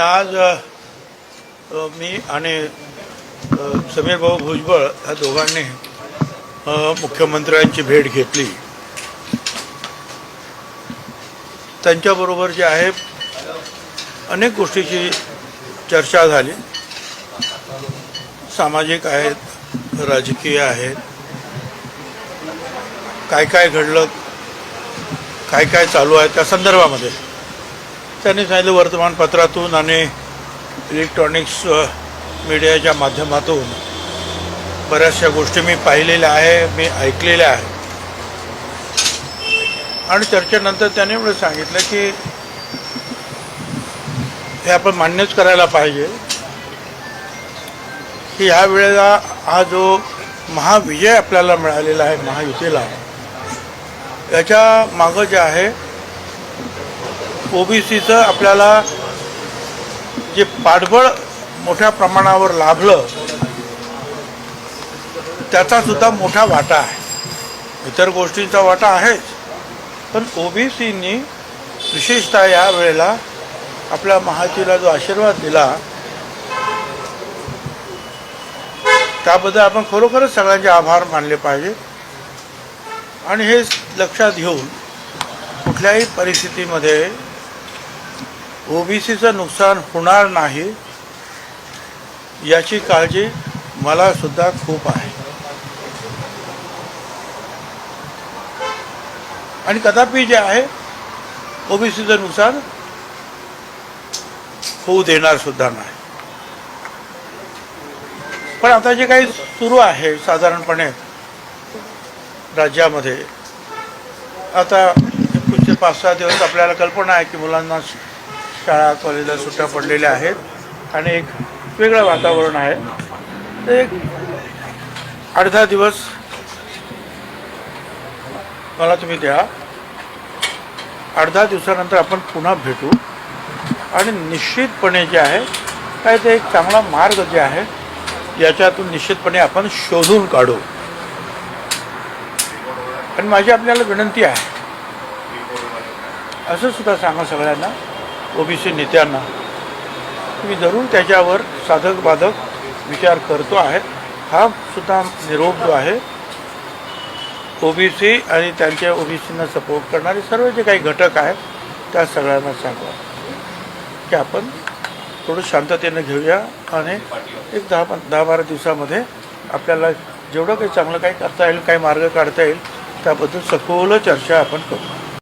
आज मी आणि समीर भाऊ भुजबळ ह्या दोघांनी मुख्यमंत्र्यांची भेट घेतली. त्यांच्याबरोबर जे आहे अनेक गोष्टीची चर्चा झाली. सामाजिक आहेत राजकीय आहेत. काय काय घडलं काय काय चालू आहे त्या संदर्भामध्ये. त्यांनी सांगितलं वर्तमानपत्रातून आणि इलेक्ट्रॉनिक्स मीडियाच्या माध्यमातून. बऱ्याचशा गोष्टी मी पाहिलेल्या आहे मी ऐकलेल्या आहे आणि चर्चेनंतर त्यांनी एवढं सांगितलं की हे आपण मान्यच करायला पाहिजे की ह्या वेळेला हा जो महाविजय आपल्याला मिळालेला आहे महायुतीला याच्या मागं जे आहे ओबीसीचं आपल्याला जे पाठबळ मोठ्या प्रमाणावर लाभलं त्याचासुद्धा मोठा वाटा आहे. इतर गोष्टींचा वाटा आहेच. पण ओबीसींनी विशेषतः या वेळेला आपल्या महातीला जो आशीर्वाद दिला त्याबद्दल आपण खरोखरच सगळ्यांचे आभार मानले पाहिजे. आणि हे लक्षात घेऊन कुठल्याही परिस्थितीमध्ये ओबीसीचं नुकसान होणार नाही याची काळजी मला सुद्धा खूप आहे. आणि कदापि जे आहे ओबीसीचं नुकसान होऊ देणार सुद्धा नाही. पण आता जे काही सुरू आहे साधारणपणे राज्यामध्ये आता पुढचे पाच सहा दिवस आपल्याला कल्पना आहे की मुलांना शाळा कॉलेजला सुट्ट्या पडलेल्या आहेत आणि एक वेगळं वातावरण आहे. तर एक अर्धा दिवस मला तुम्ही द्या. अर्धा दिवसानंतर आपण पुन्हा भेटू. आणि निश्चितपणे जे आहे काय ते एक चांगला मार्ग जे आहे याच्यातून निश्चितपणे आपण शोधून काढू. आणि माझी आपल्याला विनंती आहे. असं सुद्धा सांगा सगळ्यांना. ओबीसी नेत्यांना मी जरूर त्याच्यावर साधक बाधक विचार करतो आहे. हा सुद्धा निरोप जो आहे ओबीसी आणि त्यांच्या ओबीसींना सपोर्ट करणारे सर्व जे काही घटक आहेत त्या सगळ्यांना सांगा की आपण थोडं शांततेनं घेऊया आणि एक दहा दहा बारा दिवसामध्ये आपल्याला जेवढं काही चांगलं काही करता येईल काही मार्ग काढता येईल त्याबद्दल सखोल चर्चा आपण करू.